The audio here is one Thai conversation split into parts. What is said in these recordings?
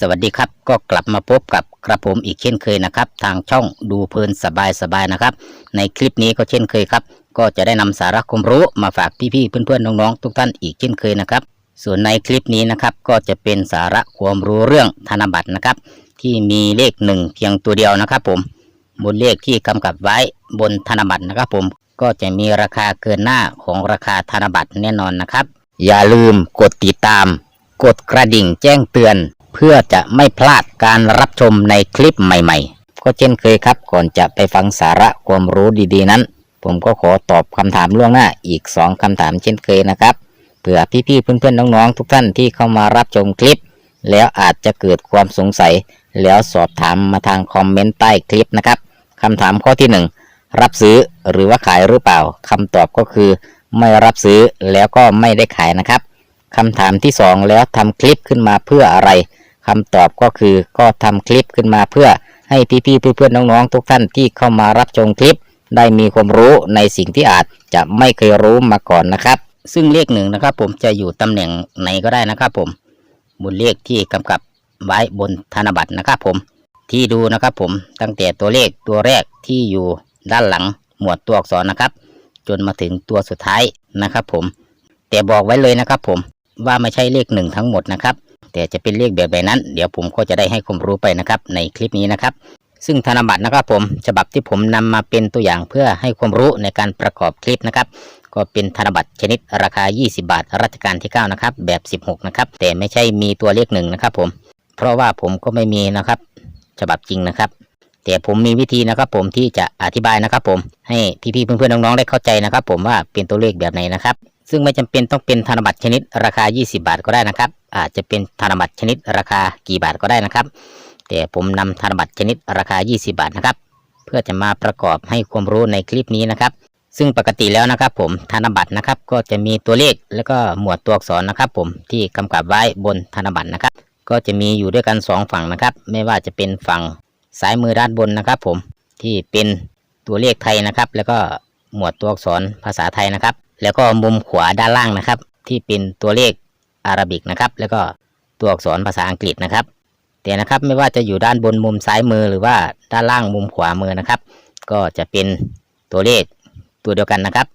สวัสดีครับก็กลับมาพบกับกระผมอีกเช่นเคยนะครับ ทางช่องดูเพลินสบายสบายนะครับ ในคลิปนี้ก็เช่นเคยครับ ก็จะได้นำสาระความรู้มาฝากพี่ๆเพื่อนๆน้องๆทุกท่านอีกเช่นเคยนะครับ ส่วนในคลิปนี้นะครับก็จะเป็นสาระความรู้เรื่องธนบัตรนะครับ ที่มีเลขหนึ่งเพียงตัวเดียวนะครับ ผมบนเลขที่กำกับไว้บนธนบัตรนะครับ ผมก็จะมีราคาเกินหน้าของราคาธนบัตรแน่นอนนะครับ อย่าลืมกดติดตาม กดกระดิ่งแจ้งเตือน เพื่อจะไม่พลาดการรับชมในคลิปใหม่ๆ ก็เช่นเคยครับ ก่อนจะไปฟังสาระความรู้ดีๆนั้น ผมก็ขอตอบคำถามล่วงหน้าอีก 2คำถามเช่นเคยนะครับ เผื่อพี่ๆเพื่อนๆน้องๆทุกท่านที่เข้ามารับชมคลิป แล้วอาจจะเกิดความสงสัย แล้วสอบถามมาทางคอมเมนต์ใต้คลิปนะครับคำถามข้อที่หนึ่งรับซื้อหรือว่าขายหรือเปล่าคำตอบก็คือ ไม่รับซื้อแล้วก็ไม่ได้ขายนะครับคำถามที่สองแล้วทำคลิปขึ้นมาเพื่ออะไร คำตอบก็คือก็ทำคลิปขึ้นมาเพื่อให้พี่ๆเพื่อนๆน้องๆทุกท่านที่เข้ามารับชมคลิป ได้มีความรู้ในสิ่งที่อาจจะไม่เคยรู้มาก่อนนะครับ ซึ่งเลขหนึ่งนะครับ ผมจะอยู่ตำแหน่งไหนก็ได้นะครับ ผมบนเลขที่กำกับไว้บนธนบัตรนะครับ ผมที่ดูนะครับ ผมตั้งแต่ตัวเลขตัวแรกที่อยู่ด้านหลังหมวดตัวอักษรนะครับ จนมาถึงตัวสุดท้ายนะครับ ผม แต่บอกไว้เลยนะครับ ผมว่าไม่ใช่เลขหนึ่งทั้งหมดนะครับ แต่จะเป็นเลขแบบไหนนั้น เดี๋ยวผมก็จะได้ให้ความรู้ไปนะครับ ในคลิปนี้นะครับ ซึ่งธนบัตรนะครับผมฉบับที่ผมนำมาเป็นตัวอย่างเพื่อให้ความรู้ในการประกอบคลิปนะครับก็เป็นธนบัตรชนิดราคา 20 บาท รัชกาลที่ 9 นะครับ แบบ 16 นะครับ แต่ไม่ใช่มีตัวเลขหนึ่งนะครับผม เพราะว่าผมก็ไม่มีนะครับ ฉบับจริงนะครับ แต่ผมมีวิธีนะครับผมที่จะอธิบายนะครับผม ให้พี่ๆเพื่อนๆน้องๆได้เข้าใจนะครับผมว่าเป็นตัวเลขแบบไหนนะครับ ซึ่งไม่จำเป็นต้องเป็นธนบัตรชนิดราคา 20 บาทก็ได้นะครับ อาจจะเป็นธนบัตรชนิดราคากี่บาทก็ได้นะครับ แต่ผมนำธนบัตรชนิดราคา 20 บาทนะครับ เพื่อจะมาประกอบให้ความรู้ในคลิปนี้นะครับ ซึ่งปกติแล้วนะครับ ผมธนบัตรนะครับก็จะมีตัวเลขแล้วก็หมวดตัวอักษรนะครับ ผมที่กำกับไว้บนธนบัตรนะครับ ก็จะมีอยู่ด้วยกันสองฝั่งนะครับ ไม่ว่าจะเป็นฝั่งซ้ายมือด้านบนนะครับ ผมที่เป็นตัวเลขไทยนะครับ แล้วก็หมวดตัวอักษรภาษาไทยนะครับ แล้วก็มุมขวาด้านล่างนะครับ ที่เป็นตัวเลขอารบิกนะครับ แล้วก็ตัวอักษรภาษาอังกฤษนะครับ แต่นะครับไม่ว่าจะอยู่ด้านบนมุมซ้ายมือหรือว่าด้านล่างมุมขวามือนะครับ ก็จะเป็นตัวเลขตัวเดียวกันนะครับ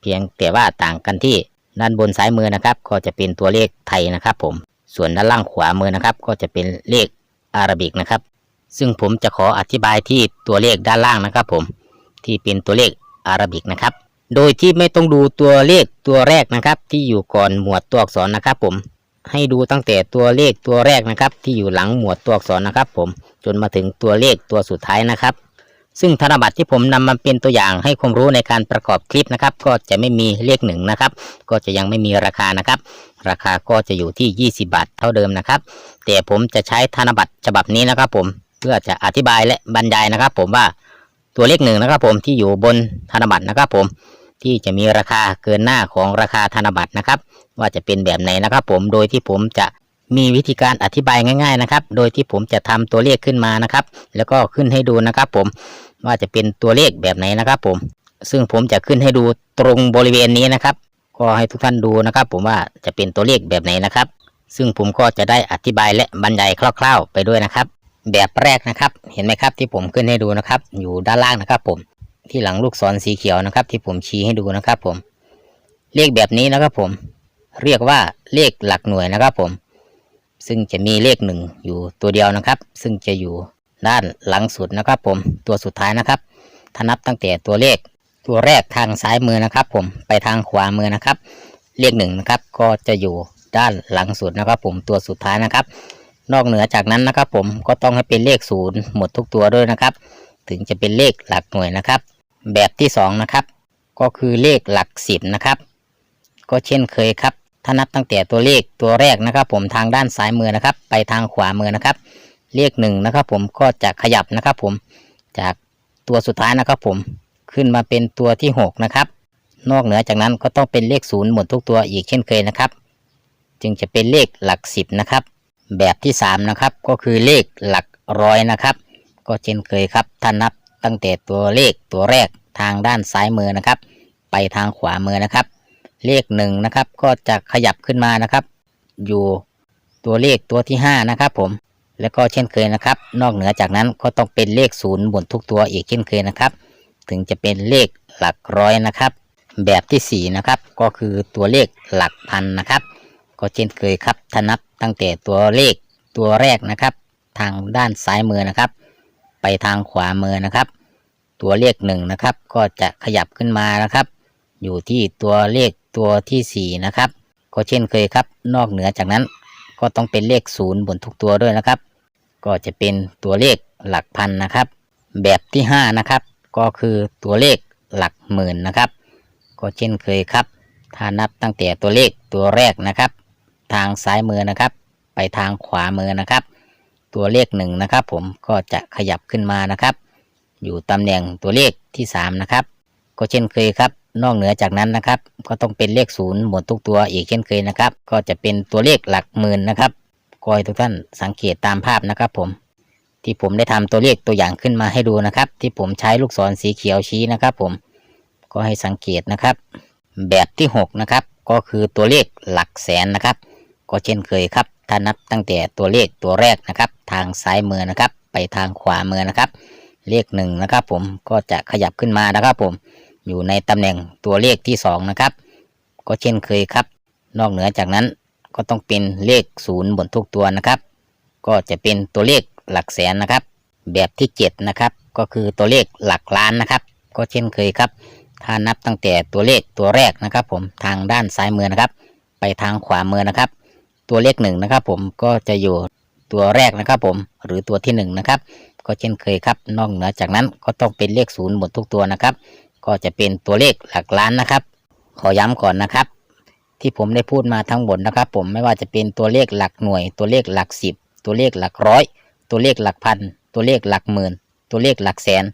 เพียงแต่ว่าต่างกันที่ด้านบนซ้ายมือนะครับ ก็จะเป็นตัวเลขไทยนะครับ ผม ส่วนด้านล่างขวามือนะครับ ก็จะเป็นเลขอารบิกนะครับ ซึ่งผมจะขออธิบายที่ตัวเลขด้านล่างนะครับ ผม ที่เป็นตัวเลขอารบิกนะครับ โดยที่ไม่ต้องดูตัวเลขตัวแรกนะครับ ที่อยู่ก่อนหมวดตัวอักษรนะครับ ผมให้ดูตั้งแต่ตัวเลขตัวแรกนะครับ ที่อยู่หลังหมวดตัวอักษรนะครับ ผมจนมาถึงตัวเลขตัวสุดท้ายนะครับ ซึ่งธนบัตรที่ผมนำมาเป็นตัวอย่างให้ความรู้ในการประกอบคลิปนะครับ ก็จะไม่มีเลขหนึ่งนะครับ ก็จะยังไม่มีราคานะครับ ราคาก็จะอยู่ที่ 20 บาทเท่าเดิมนะครับ แต่ผมจะใช้ธนบัตรฉบับนี้นะครับ ผมเพื่อจะอธิบายและบรรยายนะครับ ผมว่าตัวเลขหนึ่งนะครับ ผมที่อยู่บนธนบัตรนะครับ ผม ที่จะมีราคาเกินหน้าของราคาธนบัตรนะครับ ว่าจะเป็นแบบไหนนะครับผมโดยที่ผมจะมีวิธีการอธิบายง่ายๆนะครับ โดยที่ผมจะทำตัวเลขขึ้นมานะครับ แล้วก็ขึ้นให้ดูนะครับ ผมว่าจะเป็นตัวเลขแบบไหนนะครับ ผม ซึ่งผมจะขึ้นให้ดูตรงบริเวณนี้นะครับ ก็ให้ทุกท่านดูนะครับ ผมว่าจะเป็นตัวเลขแบบไหนนะครับ ซึ่งผมก็จะได้อธิบายและบรรยายคร่าว ๆ ไปด้วยนะครับ แบบแรกนะครับ เห็นไหมครับที่ผมขึ้นให้ดูนะครับ อยู่ด้านล่างนะครับ ผม ที่หลังลูกศรสีเขียวนะครับ ที่ผมชี้ให้ดูนะครับ ผม เลขแบบนี้นะครับ ผม เรียกว่าเลขหลักหน่วยนะครับ ผม ซึ่งจะมีเลขหนึ่งอยู่ตัวเดียวนะครับ ซึ่งจะอยู่ด้านหลังสุดนะครับ ผมตัวสุดท้ายนะครับถ้านับตั้งแต่ตัวเลขตัวแรกทางซ้ายมือนะครับ ผมไปทางขวามือนะครับ เลขหนึ่งนะครับ ก็จะอยู่ด้านหลังสุดนะครับ ผมตัวสุดท้ายนะครับ นอกเหนือจากนั้นนะครับ ผมก็ต้องให้เป็นเลขศูนย์หมดทุกตัวด้วยนะครับ ถึงจะเป็นเลขหลักหน่วยนะครับ แบบที่สองนะครับ ก็คือเลขหลักสิบนะครับ ก็เช่นเคยครับ ถ้านับตั้งแต่ตัวเลขตัวแรกนะครับ ผมทางด้านซ้ายมือนะครับ ไปทางขวามือนะครับ เลขหนึ่งนะครับ ผมก็จะขยับนะครับผมจากตัวสุดท้ายนะครับ ผมขึ้นมาเป็นตัวที่หกนะครับ นอกเหนือจากนั้นก็ต้องเป็นเลขศูนย์หมดทุกตัวอีกเช่นเคยนะครับ จึงจะเป็นเลขหลักสิบนะครับ แบบที่สามนะครับ ก็คือเลขหลักร้อยนะครับ ก็เช่นเคยครับถ้านับ ตั้งแต่ตัวเลขตัวแรกทางด้านซ้ายมือนะครับ ไปทางขวามือนะครับ เลขหนึ่งนะครับก็จะขยับขึ้นมานะครับ อยู่ตัวเลขตัวที่ห้านะครับผมแล้วก็เช่นเคยนะครับ นอกเหนือจากนั้นก็ต้องเป็นเลขศูนย์บนทุกตัวอีกเช่นเคยนะครับ ถึงจะเป็นเลขหลักร้อยนะครับ แบบที่สี่นะครับก็คือตัวเลขหลักพันนะครับ ก็เช่นเคยครับถ้านับตั้งแต่ตัวเลขตัวแรกนะครับ ทางด้านซ้ายมือนะครับ ไปทางขวามือนะครับ ตัวเลขหนึ่งนะครับ ก็จะขยับขึ้นมานะครับ อยู่ที่ตัวเลขตัวที่สี่นะครับ ก็เช่นเคยครับ นอกเหนือจากนั้น ก็ต้องเป็นเลขศูนย์บนทุกตัวด้วยนะครับ ก็จะเป็นตัวเลขหลักพันนะครับ แบบที่ห้านะครับ ก็คือตัวเลขหลักหมื่นนะครับ ก็เช่นเคยครับ ถ้านับตั้งแต่ตัวเลขตัวแรกนะครับ ทางซ้ายมือนะครับ ไปทางขวามือนะครับ ตัวเลขหนึ่งนะครับ ผมก็จะขยับขึ้นมานะครับ อยู่ตำแหน่งตัวเลขที่สามนะครับก็เช่นเคยครับ นอกเหนือจากนั้นนะครับ ก็ต้องเป็นเลขศูนย์หมดทุกตัวอีกเช่นเคยนะครับ ก็จะเป็นตัวเลขหลักหมื่นนะครับก็ให้ทุกท่านสังเกตตามภาพนะครับ ผม ที่ผมได้ทำตัวเลขตัวอย่างขึ้นมาให้ดูนะครับ ที่ผมใช้ลูกศรสีเขียวชี้นะครับ ผมก็ให้สังเกตนะครับ แบบที่หกนะครับก็คือตัวเลขหลักแสนนะครับ ก็เช่นเคยครับ ถ้านับตั้งแต่ตัวเลขตัวแรกนะครับ ทางซ้ายมือนะครับ ไปทางขวามือนะครับ เลขหนึ่งนะครับผมก็จะขยับขึ้นมานะครับผมอยู่ในตำแหน่งตัวเลขที่สองนะครับ ก็เช่นเคยครับ นอกเหนือจากนั้นก็ต้องเป็นเลขศูนย์บนทุกตัวนะครับ ก็จะเป็นตัวเลขหลักแสนนะครับ แบบที่เจ็ดนะครับ ก็คือตัวเลขหลักล้านนะครับ ก็เช่นเคยครับ ถ้านับตั้งแต่ตัวเลขตัวแรกนะครับ ผมทางด้านซ้ายมือนะครับ ไปทางขวามือนะครับ ตัวเลขหนึ่งนะครับ ผมก็จะอยู่ ตัวแรกนะครับผมหรือตัวที่หนึ่งนะครับก็เช่นเคยครับ นอกเหนือจากนั้นก็ต้องเป็นเลขศูนย์หมดทุกตัวนะครับ ก็จะเป็นตัวเลขหลักล้านนะครับ ขอย้ำก่อนนะครับ ที่ผมได้พูดมาทั้งหมดนะครับ ผมไม่ว่าจะเป็นตัวเลขหลักหน่วย ตัวเลขหลักสิบตัวเลขหลักร้อย ตัวเลขหลักพัน ตัวเลขหลักหมื่น ตัวเลขหลักแสน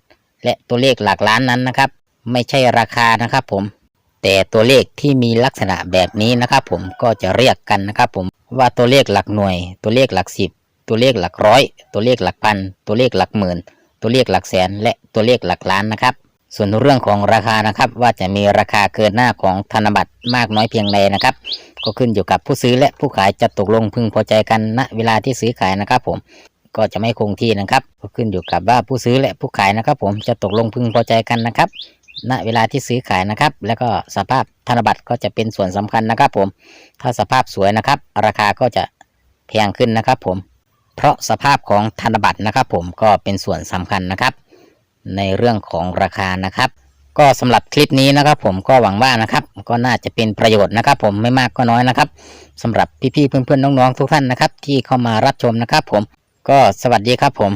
และตัวเลขหลักล้านนั้นนะครับ ไม่ใช่ราคานะครับ ผม แต่ตัวเลขที่มีลักษณะแบบนี้นะครับ ผมก็จะเรียกกันนะครับ ผมว่าตัวเลขหลักหน่วย ตัวเลขหลักสิบ ตัวเลขหลักร้อย ตัวเลขหลักพัน ตัวเลขหลักหมื่น ตัวเลขหลักแสน และตัวเลขหลักล้านนะครับ ส่วนเรื่องของราคานะครับว่าจะมีราคาเกินหน้าของธนบัตรมากน้อยเพียงใดนะครับ ก็ขึ้นอยู่กับผู้ซื้อและผู้ขายจะตกลงพึงพอใจกันณเวลาที่ซื้อขายนะครับผมก็จะไม่คงที่นะครับก็ขึ้นอยู่กับว่าผู้ซื้อและผู้ขายนะครับ ผมจะตกลงพึงพอใจกันนะครับ ณเวลาที่ซื้อขายนะครับ แล้วก็สภาพธนบัตรก็จะเป็นส่วนสำคัญนะครับ ผม ถ้าสภาพสวยนะครับ ราคาก็จะแพงขึ้นนะครับ ผม เพราะสภาพของธนบัตรนะครับ ผมก็เป็นส่วนสำคัญนะครับ ในเรื่องของราคานะครับ ก็สำหรับคลิปนี้นะครับ ผมก็หวังว่านะครับ ก็น่าจะเป็นประโยชน์นะครับ ผมไม่มากก็น้อยนะครับสำหรับพี่ๆเพื่อนๆน้องๆทุกท่านนะครับ ที่เข้ามารับชมนะครับ ผมก็สวัสดีครับผม